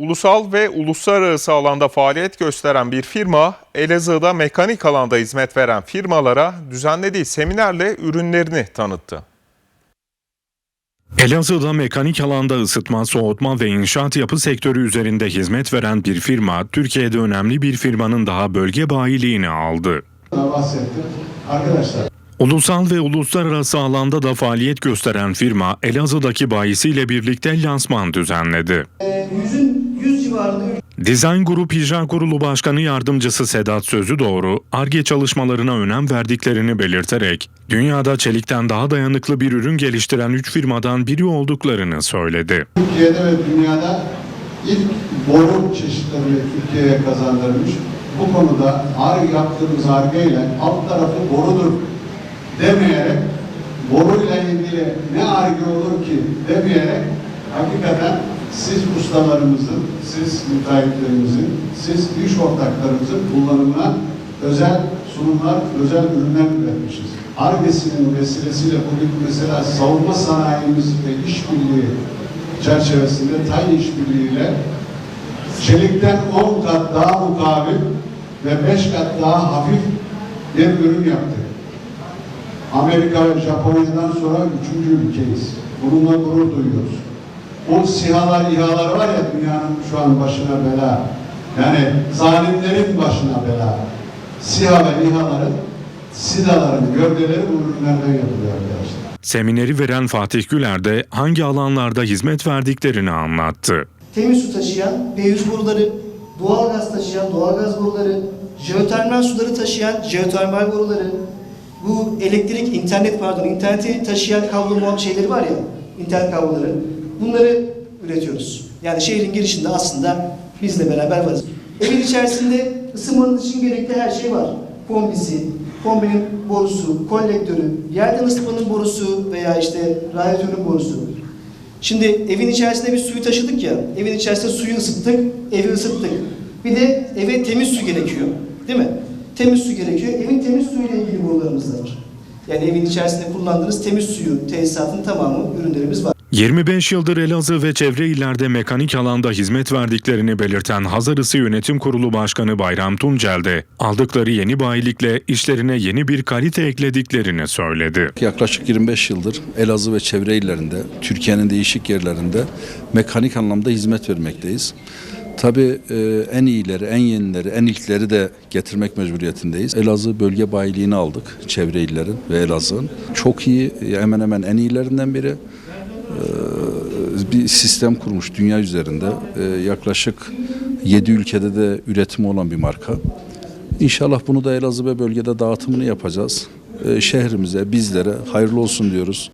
Ulusal ve uluslararası alanda faaliyet gösteren bir firma, Elazığ'da mekanik alanda hizmet veren firmalara düzenlediği seminerle ürünlerini tanıttı. Elazığ'da mekanik alanda ısıtma, soğutma ve inşaat yapı sektörü üzerinde hizmet veren bir firma, Türkiye'de önemli bir firmanın daha bölge bayiliğini aldı. bahsettim. Arkadaşlar Ulusal ve uluslararası alanda da faaliyet gösteren firma, Elazığ'daki bayisiyle birlikte lansman düzenledi. yüz civarında Design Grup İcra Kurulu Başkanı Yardımcısı Sedat Sözü Doğru, ARGE çalışmalarına önem verdiklerini belirterek, dünyada çelikten daha dayanıklı bir ürün geliştiren 3 firmadan biri olduklarını söyledi. Türkiye'de ve dünyada ilk boru çeşitlerini Türkiye'ye kazandırmış. Bu konuda ar yaptığımız argeyle alt tarafı borudur demeyerek boruyla ilgili ne arge olur ki demeyerek hakikaten siz ustalarımızın, siz müteahhitlerimizin, siz iş ortaklarımızın kullanımına özel sunumlar, özel ürünler üretmişiz. Argesinin vesilesiyle bugün mesela savunma sanayimiz ve işbirliği çerçevesinde tay işbirliğiyle çelikten 10 kat daha mukabil ve 5 kat daha hafif bir ürün yaptık. Amerika ve Japonya'dan sonra üçüncü ülkeyiz. Bununla gurur duyuyoruz. O sihalar, İHA'lar var ya dünyanın şu an başına bela. Yani zalimlerin başına bela. SİHA ve İHA'ların, SİDA'ların gövdeleri bu ürünlerden yapılıyor arkadaşlar. Semineri veren Fatih Güler de hangi alanlarda hizmet verdiklerini anlattı. temiz su taşıyan B100 boruları, doğal gaz taşıyan doğal gaz boruları, jeotermal suları taşıyan jeotermal boruları, bu elektrik, internet pardon, interneti taşıyan kablo şeyleri var ya, internet kabloları, bunları üretiyoruz. Yani şehrin girişinde aslında bizle beraber varız. Evin içerisinde ısınmanın için gerekli her şey var. Kombisi, kombinin borusu, kolektörü, yerden ısıtmanın borusu veya işte radyatörün borusu. Şimdi evin içerisinde bir suyu taşıdık ya, evin içerisinde suyu ısıttık, evi ısıttık. Bir de eve temiz su gerekiyor, değil mi? Temiz su gerekiyor. Evin temiz suyuyla ilgili borularımız da var. Yani evin içerisinde kullandığınız temiz suyu, tesisatın tamamı ürünlerimiz var. 25 yıldır Elazığ ve çevre illerde mekanik alanda hizmet verdiklerini belirten Hazarısı Yönetim Kurulu Başkanı Bayram Tuncel de aldıkları yeni bayilikle işlerine yeni bir kalite eklediklerini söyledi. Yaklaşık 25 yıldır Elazığ ve çevre illerinde, Türkiye'nin değişik yerlerinde mekanik anlamda hizmet vermekteyiz. Tabii e, en iyileri, en yenileri, en ilkleri de getirmek mecburiyetindeyiz. Elazığ bölge bayiliğini aldık çevre illerin ve Elazığ'ın. Çok iyi, hemen hemen en iyilerinden biri. E, bir sistem kurmuş dünya üzerinde. E, yaklaşık 7 ülkede de üretimi olan bir marka. İnşallah bunu da Elazığ ve bölgede dağıtımını yapacağız. E, şehrimize, bizlere hayırlı olsun diyoruz.